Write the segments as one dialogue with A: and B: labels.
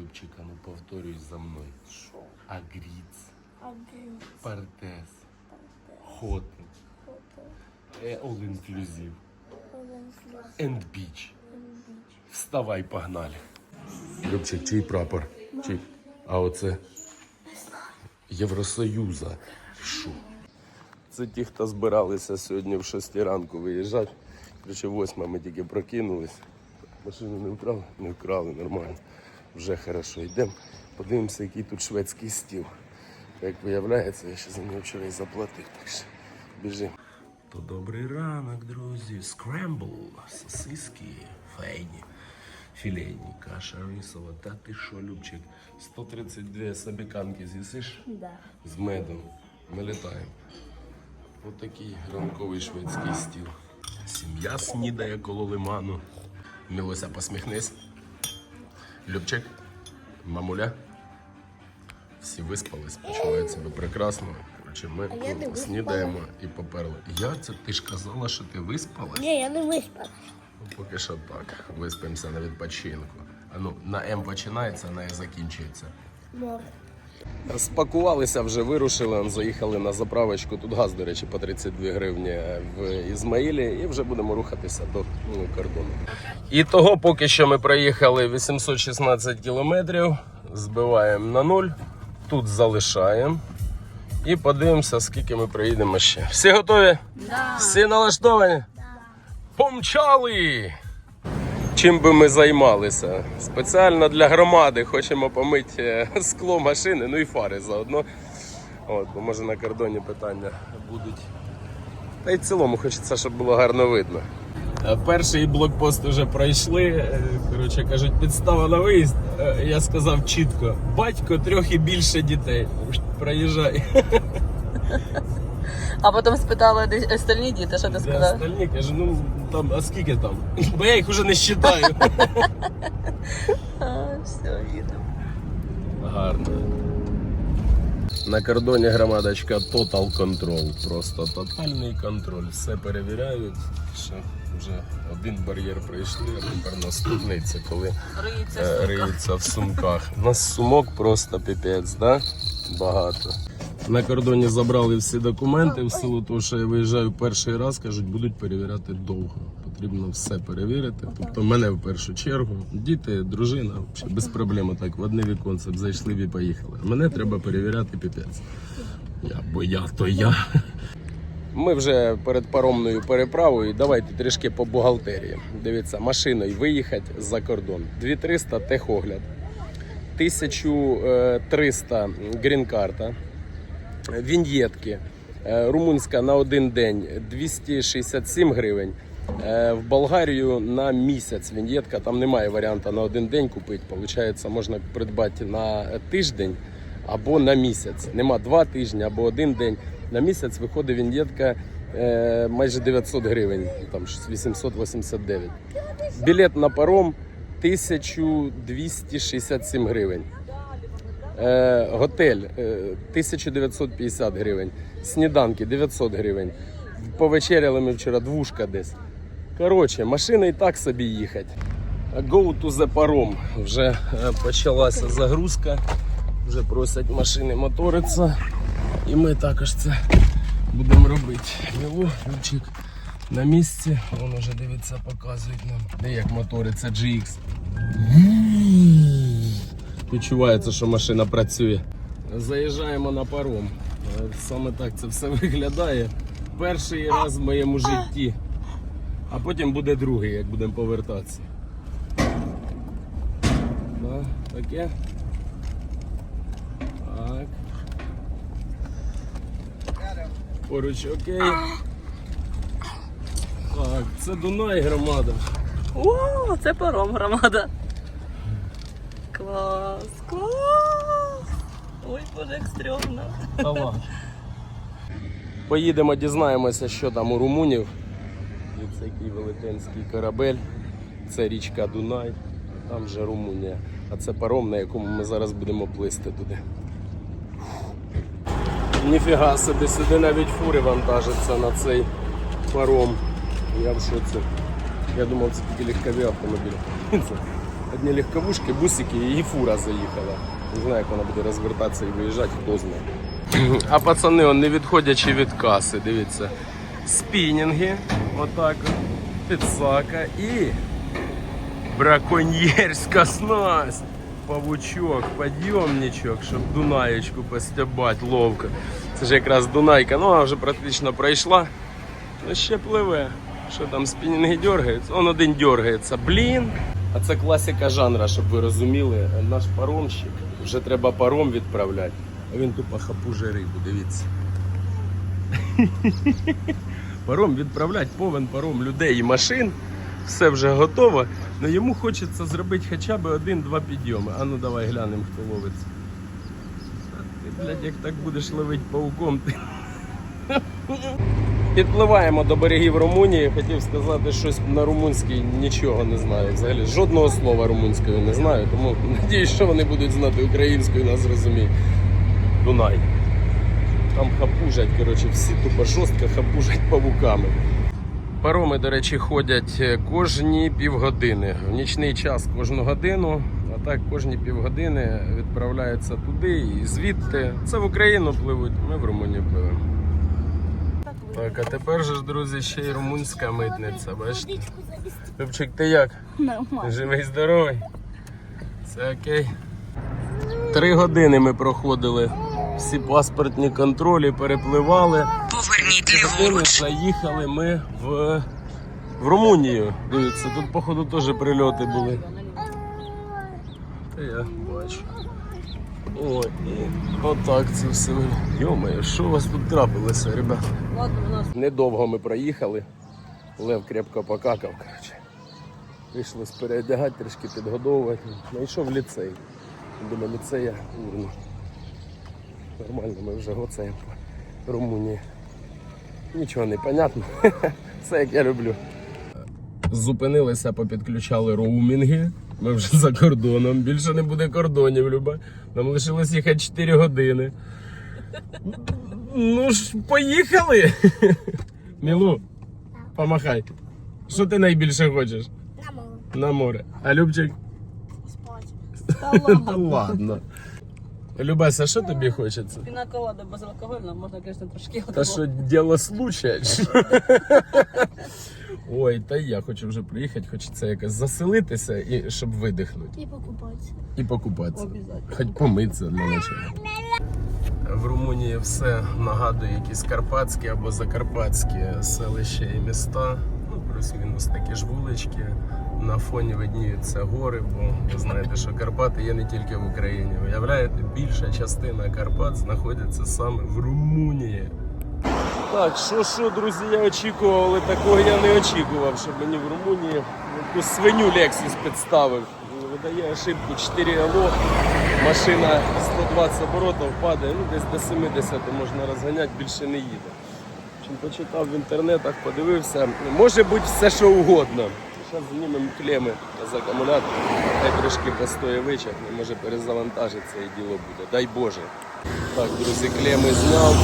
A: Любчика, ну повторюй за мною.
B: Що?
A: Агріц,
B: Агріс.
A: Партес, Хотел, е, All Inclusive, and Beach.
B: Біч.
A: Вставай, погнали. Любчик, чий прапор? Чий? А оце Євросоюза. Що? Це ті, хто збиралися сьогодні в 6 ранку виїжджати. Короче, восьма ми тільки прокинулись. Машину не вкрали? Не вкрали, нормально. Вже хорошо. Йдемо, подивимося, який тут шведський стіл. Як виявляється, я ще за нього вчора і заплатив, так що біжимо. То добрий ранок, друзі. Скрембл, сосиски, фейні, філейні, каша рисова. Та ти що, Любчик? 132 собіканки з'їсиш
B: Да.
A: з медом. Ми літаємо. Отакий ранковий шведський стіл. Сім'я снідає коло лиману. Мілося, посміхнись. Любчик, мамуля. Всі виспались, почувають себе прекрасно. Коротше, ми
B: А я не
A: ну, снідаємо і поперли. Я це ти ж казала, що ти виспалась?
B: Ні, я не виспала.
A: Ну, Поки що так. Виспимося на відпочинку. А ну, на М починається, на Е закінчується.
B: Море.
A: Спакувалися, вже вирушили, заїхали на заправочку. Тут газ, до речі, по 32 гривні в Ізмаїлі, і вже будемо рухатися до ну, кордону. І того, поки що ми проїхали 816 кілометрів, збиваємо на нуль, тут залишаємо. І подивимося, скільки ми проїдемо ще. Всі готові?
B: Да.
A: Всі налаштовані? Помчали! Чим би ми займалися? Спеціально для громади хочемо помити е, скло машини, ну і фари заодно. От, бо може на кордоні питання будуть. Та й в цілому хочеться, щоб було гарно видно. Е, Перший блокпост вже пройшли. е, Коротше кажуть, підстава на виїзд. Я сказав чітко: батько трьох і більше дітей. Проїжджай.
C: А потім спитала де остальні діти, що ти сказав?
A: остальних кажу, ну там, а скільки там? Бо я їх уже не считаю.
C: А, все, їдемо.
A: Гарно. На кордоні громадочка Total Control. Просто тотальний контроль. Все перевіряють. Ще вже один бар'єр пройшли, а тепер наступний це коли
C: Риється
A: е, риються в сумках. У нас сумок просто піпець, да? Багато. На кордоні забрали всі документи, в силу того, що я виїжджаю перший раз, кажуть, будуть перевіряти довго. Потрібно все перевірити. Тобто мене в першу чергу, діти, дружина, без проблем так в одне віконце б зайшли і поїхали. Мене треба перевіряти піпець. Я, бо я, то я. Ми вже перед паромною переправою. Давайте трішки по бухгалтерії. Дивіться, машиною виїхати за кордон. 2300 техогляд, 1300 грін-карта, віньєтки. Е, Румунська на один день 267 гривень. Е, В Болгарію на місяць віньєтка, там немає варіанту на один день купити. Получається, можна придбати на тиждень або на місяць. Нема два тижні або один день. На місяць виходить віньєтка е, майже 900 гривень, там щось 889. Білет на паром 1267 гривень. Е, готель е, 1950 гривень, сніданки 900 гривень. Повечеряли ми вчора двушка десь. Коротше, машина і так собі їхати. Go to the паром. Вже е, почалася загрузка. Вже просять машини моторитися. І ми також це будемо робити. Міло, Любчик на місці. Воно вже дивиться, показують нам. Де як моториться GX. Відчувається, що машина працює. Заїжджаємо на паром. Е, Саме так це все виглядає. Перший раз в моєму житті. А потім буде другий, як будемо повертатися. Да, таке. Так. Поруч окей. Так, це Дунай громада.
C: О, це паром громада. Клас, клас. Ой, боже, як стрьомно.
A: Поїдемо, дізнаємося, що там у румунів. І це який велетенський корабель. Це річка Дунай, там же Румунія. А це паром, на якому ми зараз будемо плисти туди. Ніфіга собі, сюди навіть фури вантажаться на цей паром. Я в шоці. Я думав, це тільки легкові автомобілі. Одні легковушки, бусики і фура заїхала. Не знаю, як вона буде розвертатися і виїжджати, хто знає. А пацани, он, не відходячи від каси, дивіться. Спінінги, отак, от, підсака і браконьєрська снасть. Павучок, підйомничок, щоб Дунаєчку постебати ловко. Це ж якраз Дунайка, ну вона вже практично пройшла. Ну ще пливе. Що там спінінги дергаються? Он один дергається. Блін. А це класика жанра, щоб ви розуміли. Наш паромщик. Вже треба паром відправляти. А він тупо хапуже рибу, дивіться. Паром відправляти, повен паром людей і машин. Все вже готово. Но йому хочеться зробити хоча б один-два підйоми. А ну давай глянемо, хто ловиться. Ти, блядь, як так будеш ловити пауком, ти. Підпливаємо до берегів Румунії. Хотів сказати щось на румунській, нічого не знаю. Взагалі жодного слова румунською не знаю, тому надіюсь, що вони будуть знати українською, нас зрозуміють. Дунай. Там хапужать, коротше, всі тупо жорстко хапужать павуками. Пароми, до речі, ходять е, кожні півгодини. В нічний час кожну годину, а так кожні півгодини відправляються туди і звідти. Це в Україну пливуть, ми в Румунію пливемо. Так, а тепер же ж, друзі, ще й румунська митниця, бачите? Любчик, ти як?
B: Нормально.
A: Живий здоровий? Все окей. Три години ми проходили. Всі паспортні контролі перепливали.
D: Поверніть ліворуч.
A: заїхали ми в, в Румунію. Дивіться, тут, походу, теж прильоти були. Та я бачу. Ой, і отак це все. Йомає, що у вас тут трапилося, ребята?
C: Ладно, у нас
A: Недовго ми проїхали. Лев крепко покакав, коротше. Прийшлось переодягати, трішки підгодовувати. Знайшов ліцей. Біля ліцея урну. Нормально, ми вже гоцаємо по Румунії. Нічого не понятно. Все як я люблю. Зупинилися, попідключали роумінги. Ми вже за кордоном. Більше не буде кордонів, Люба. Нам лишилось їхати 4 години. Ну ж, поїхали! Мілу, помахай. Що ти найбільше хочеш?
B: На море.
A: На море. А Любчик?
B: Спать.
A: ладно. Любася, що тобі хочеться?
C: пінаколада безалкогольна, можна, звісно, трошки
A: Та що діло случая? Ой, та я хочу вже приїхати, хочеться якось заселитися і щоб видихнути
B: І покупатися.
A: і покупатися.
C: Обязательно.
A: Хоч помитися для начала. В Румунії все нагадує якісь карпатські або закарпатські селища і міста. Ну, плюс-мінус такі ж вулички. На фоні видніються гори, бо ви знаєте, що Карпати є не тільки в Україні. Уявляєте, більша частина Карпат знаходиться саме в Румунії. Так, що що, друзі, я очікував, але такого я не очікував, щоб мені в Румунії якусь свиню Lexus підставив. Видає ошибку 4 ало, машина 120 оборотів падає, ну десь до 70 можна розганяти, більше не їде. Чим почитав в інтернетах, подивився, може бути все, що угодно. Зараз знімемо клеми з акумулятора, хай трошки постоє вичахне, може перезавантажиться і діло буде. Дай Боже. Так, друзі, клеми зняв.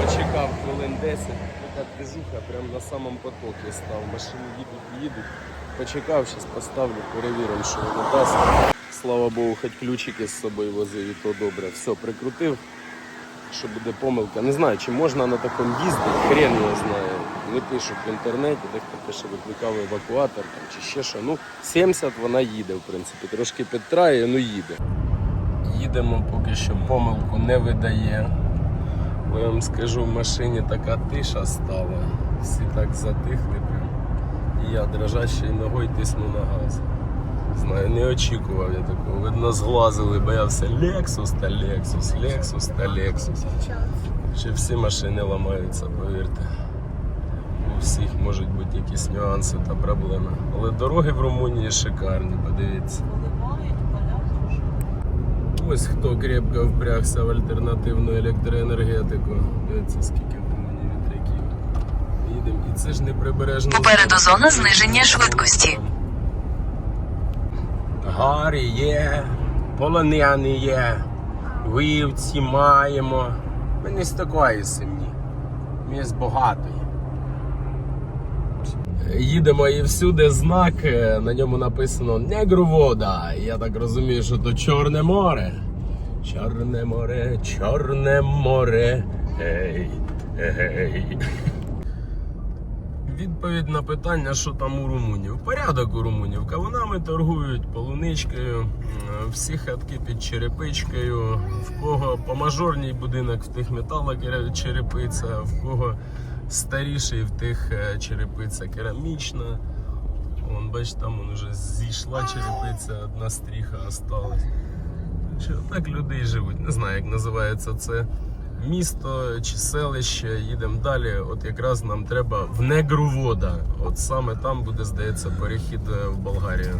A: Почекав хвилин 10. Така движуха прямо на самому потокі став. Машини їдуть, їдуть. Почекав, зараз поставлю, перевіримо, що воно дасть. Слава Богу, хоч ключики з собою возив і то добре. Все, прикрутив. Що буде помилка. Не знаю, чи можна на такому їздити, хрен його знає. Не пишуть в інтернеті, дехто пише, викликали евакуатор там, чи ще що. Ну, 70 вона їде, в принципі. Трошки підтрає, ну їде. Їдемо, поки що помилку не видає. Бо я вам скажу, в машині така тиша стала. Всі так затихли. І я дрожащою ногою тисну на газ. Знаю, не очікував я такого. Видно, зглазили, боявся Lexus та Lexus, Lexus та Lexus. Ще всі машини ламаються, повірте. У всіх можуть бути якісь нюанси та проблеми. Але дороги в Румунії шикарні, подивіться. Ось хто крепко впрягся в альтернативну електроенергетику. Дивіться, скільки в Румунії вітряків. Їдемо. І це ж не прибережна.
D: Попереду зона зниження швидкості.
A: Гори є, полоняни є, вівці маємо. Ми не з такої сім'ї. Ми з багатої. їдемо і всюди знак, е, на ньому написано Негрувода. Я так розумію, що то Чорне море. Чорне море, Чорне море. Гей, гей. Відповідь на питання, що там у румунів. Порядок у румунів. Кавунами торгують полуничкою, всі хатки під черепичкою. В кого помажорній будинок, в тих метала черепиця, в кого старіший, в тих е, черепиця керамічна. Вон, бач, там вон уже зійшла черепиця, одна стріха осталась. Так люди і живуть. Не знаю, як називається це місто чи селище. Їдемо далі. От якраз нам треба в Негрувода. От саме там буде, здається, перехід е, в Болгарію.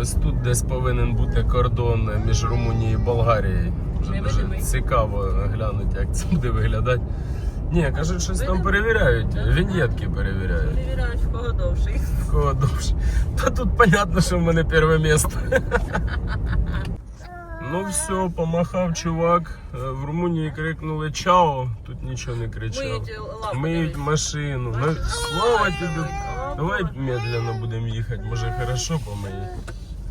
A: Ось тут десь повинен бути кордон між Румунією і Болгарією. Вже дуже цікаво глянути, як це буде виглядати. Ні, кажуть, щось там перевіряють, віньєтки перевіряють.
C: Перевіряють, в кого довший.
A: В Кого довше. Та тут понятно, що в мене перше місце. Ну все, помахав чувак. Е, В Румунії крикнули чао, тут нічого не кричав.
C: Миють
A: машину. Ну, слава тобі. Давай медленно будемо їхати, може хорошо помиє.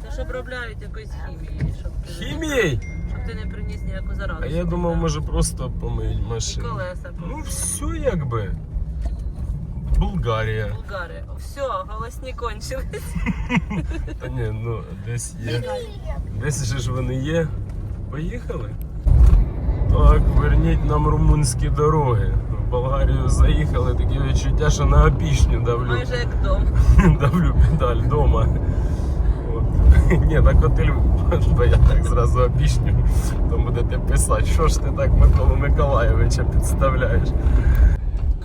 C: Це ж обробляють якоюсь хімією, щоб ти, щоб ти не приніс ніяку заразу.
A: А я думав, може просто помиють
C: І
A: машину.
C: колеса.
A: Ну все якби. Болгарія.
C: Булгари. Все, голосні кончились.
A: Та ні, ну десь є. Десь же ж вони є. Поїхали? Так, верніть нам румунські дороги. В Болгарію заїхали, таке відчуття, що на опішню давлю.
C: Майже як дом.
A: давлю педаль вдома. Ні, на котель, бо я так зразу опішню, то будете писати, що ж ти так Миколу Миколаєвича підставляєш.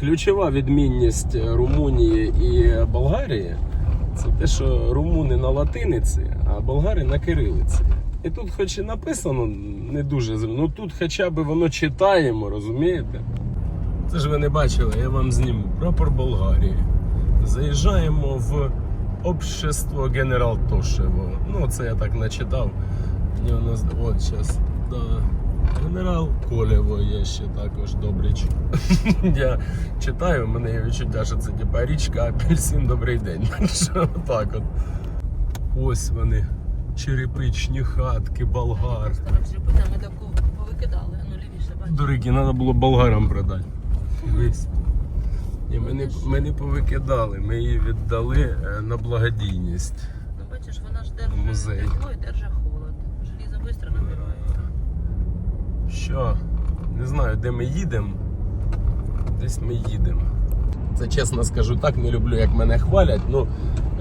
A: Ключова відмінність Румунії і Болгарії це те, що румуни на латиниці, а болгари на кирилиці. І тут, хоч і написано не дуже ну тут хоча б воно читаємо, розумієте? Це ж ви не бачили, я вам зніму. Прапор Болгарії. Заїжджаємо в общество Генерал Тошево. Ну, це я так начитав. От зараз. Да. Генерал Колєво є ще також добрич. я читаю, в мене є відчуття, що це типа річка, апельсин, добрий день. Так от. Ось вони. Черепичні хатки, болгар.
C: Старом черепиця ми таку повикидали. Ну, лівіше, бачиш.
A: Дорогі, треба було болгарам продати. Ні, ми не, ми не повикидали, ми її віддали е, на благодійність.
C: Ну, бачиш, вона ж держить
A: Музей.
C: тепло і держить
A: Що? Не знаю, де ми їдемо. Десь ми їдемо. Це чесно скажу так, не люблю, як мене хвалять. Ну,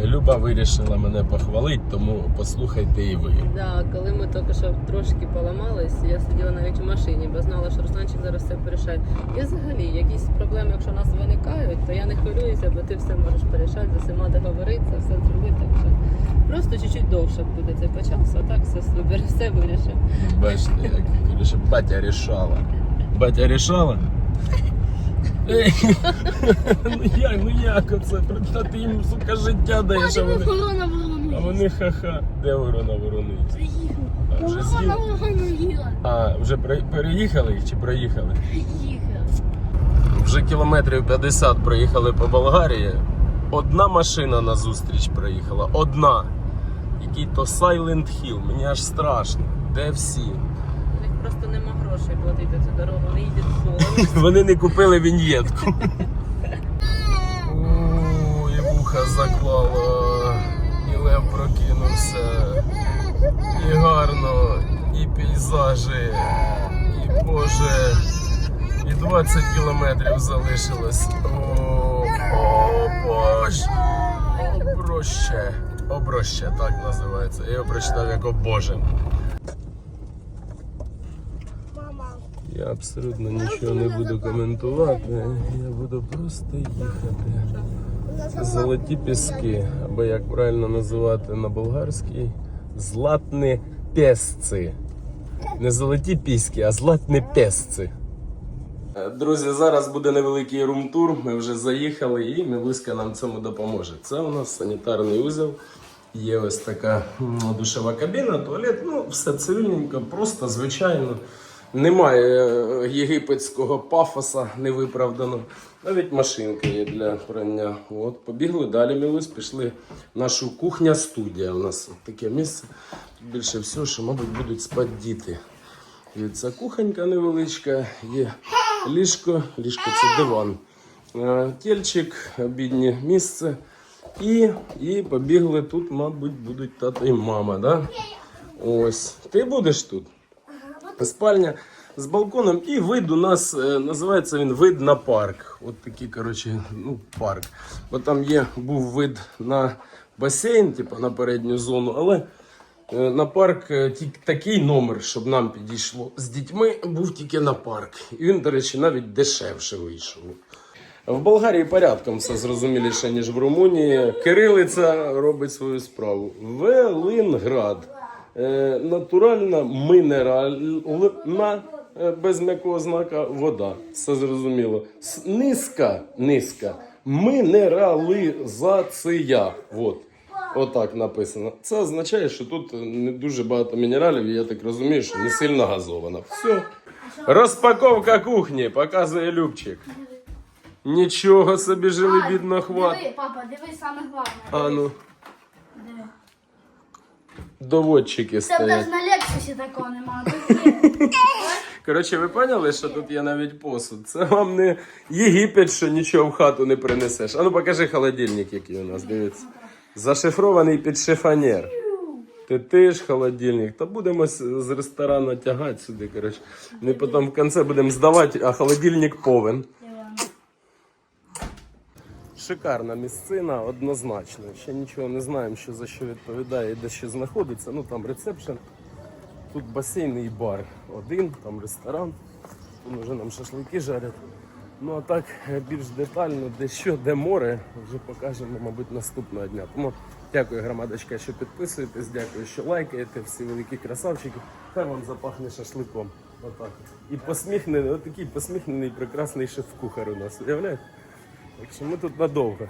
A: Люба вирішила мене похвалити, тому послухайте і ви.
E: Да, коли ми тільки що трошки поламались, я сиділа навіть у машині, бо знала, що Русланчик зараз все порішає. І взагалі, якісь проблеми, якщо у нас виникають, то я не хвилююся, бо ти все можеш порішати, за всіма договоритися, все зробити. Так що просто чуть-чуть довше буде цей по а так все супер, все вирішив.
A: Бачите, як батя рішала. Батя рішала? Ей, ну як, ну як оце? Та ти їм, сука, життя даєш, а вони,
B: Ворона
A: а вони ха-ха. Де ворона воронить? А, вже?
B: Ворона їла.
A: А, вже при- переїхали чи проїхали?
B: Їхала.
A: Вже кілометрів 50 проїхали по Болгарії. Одна машина на зустріч проїхала. Одна. Який то Silent Hill. Мені аж страшно. Де всі?
C: У них просто нема грошей платити цю дорогу, вони їдуть соло.
A: Вони не купили віньєтку. О, і вуха заклало, і лев прокинувся. І гарно, і пейзажі, і Боже. І 20 кілометрів залишилось. О, о Боже. Оброще. Оброще, так називається. Я його прочитав як о Боже.
B: Мама.
A: Я абсолютно нічого не буду коментувати. Я буду просто їхати. Золоті піски, або як правильно називати на болгарській, златні песці. Не золоті піски, а златні песці. Е, Друзі, зараз буде невеликий рум-тур. Ми вже заїхали і Мілуська нам цьому допоможе. Це у нас санітарний узел. Є ось така м, душова кабіна, туалет. Ну, все цивільненько, просто звичайно. Немає е, єгипетського пафоса невиправдано. Навіть машинка є для прання. От, побігли далі, мились, пішли в нашу кухня-студія. У нас от таке місце. Більше всього, що, мабуть, будуть спати діти. І ця кухонька невеличка, є ліжко, ліжко це диван. Е, Тільчик, обіднє місце. І, і побігли тут, мабуть, будуть тато і мама, да? Ось. Ти будеш тут? Спальня з балконом і вид у нас е, називається він вид на парк. От такий, коротше, ну, парк. Бо там є, був вид на басейн, типу на передню зону, але е, на парк е, такий номер, щоб нам підійшло з дітьми, був тільки на парк. І він, до речі, навіть дешевше вийшов. В Болгарії порядком все зрозуміліше, ніж в Румунії. Кирилиця робить свою справу. Велинград. Е, натуральна минеральна, е, без м'якого знака, вода. Все зрозуміло. Низька, низька. Минералізація. От. Отак написано. Це означає, що тут не дуже багато мінералів, і я так розумію, що не сильно газована. Все. Розпаковка кухні, показує Любчик. Нічого собі жили бідно хват.
B: Диви, папа, диви саме головне.
A: А ну. Доводчики
B: Це б навіть
A: стоять.
B: на Лексусі такого немає.
A: Коротше, ви поняли, що тут є навіть посуд. Це вам не Єгипет, що нічого в хату не принесеш. А ну покажи холодильник, який у нас, дивіться. Зашифрований під шифонер. Ти ти ж холодильник. Та будемо з з ресторану тягати сюди, коротше. Ми потім в кінці будемо здавати, а холодильник повен. Шикарна місцина, однозначно. Ще нічого не знаємо, що за що відповідає і де що знаходиться. Ну там ресепшн. Тут басейн бар один, там ресторан. Тут вже нам шашлики жарять. Ну а так більш детально, де що, де море, вже покажемо, мабуть, наступного дня. Тому дякую, громадочка, що підписуєтесь, дякую, що лайкаєте, всі великі красавчики. Хай вам запахне шашликом. Отак. І посміхнений, отакий посміхнений прекрасний шеф-кухар у нас. Уявляєте? Так що ми тут надовго.